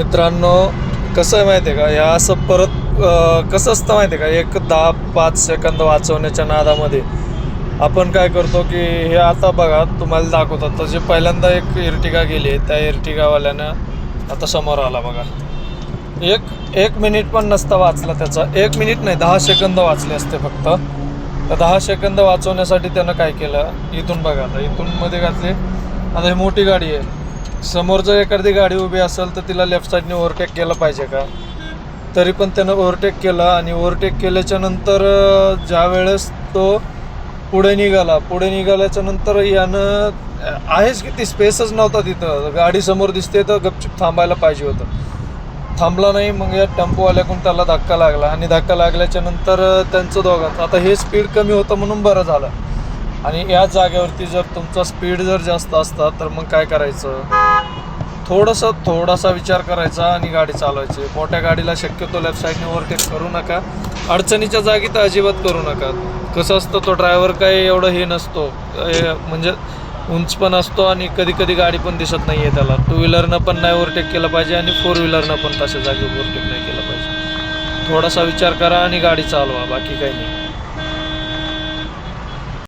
मित्रांनो कसं आहे माहिती आहे का? या असं परत कसं असतं माहिती आहे का? एक दहा पाच सेकंद वाचवण्याच्या नादामध्ये आपण काय करतो की हे आता बघा तुम्हाला दाखवतात. तर जे पहिल्यांदा एक इर्टिगा गेली त्या इर्टिगावाल्यानं आता समोर आला बघा. एक एक मिनिट पण नसता वाचला त्याचा. एक मिनिट नाही दहा सेकंद वाचले असते फक्त. तर दहा सेकंद वाचवण्यासाठी त्यानं काय केलं? इथून बघा आता इथून मध्ये घातले. आता ही मोठी गाडी आहे. समोर जर एखादी गाडी उभी असेल तर तिला लेफ्ट साईडने ओव्हरटेक केलं पाहिजे का? तरी पण त्यानं ओव्हरटेक केला आणि ओव्हरटेक केल्याच्यानंतर ज्या वेळेस तो पुढे निघाला पुढे निघाल्याच्या नंतर यानं आहेच की ती स्पेसच नव्हता तिथं. गाडी समोर दिसते तर गपचूप थांबायला पाहिजे होतं. थांबला नाही मग या टेम्पोवाल्याकडून त्याला धक्का लागला आणि धक्का लागल्याच्या नंतर त्यांचं दोघांचं. आता हे स्पीड कमी होतं म्हणून बरं झालं. आणि या जागेवरती जर तुमचा स्पीड जर जास्त असता तर मग काय करायचं? थोडंसं थोडासा विचार करायचा आणि गाडी चालवायची. मोठ्या गाडीला शक्यतो लेफ्ट साईडने ओव्हरटेक करू नका. अडचणीच्या जागी तर अजिबात करू नका. कसं असतं तो ड्रायव्हर काही एवढं हे नसतो. म्हणजे उंच पण असतो आणि कधी कधी गाडी पण दिसत नाही आहे त्याला टू व्हीलरनं पण नाही ओव्हरटेक केलं पाहिजे आणि फोर व्हीलरनं पण तशा जागी ओव्हरटेक नाही केलं पाहिजे. थोडासा विचार करा आणि गाडी चालवा बाकी काही नाही.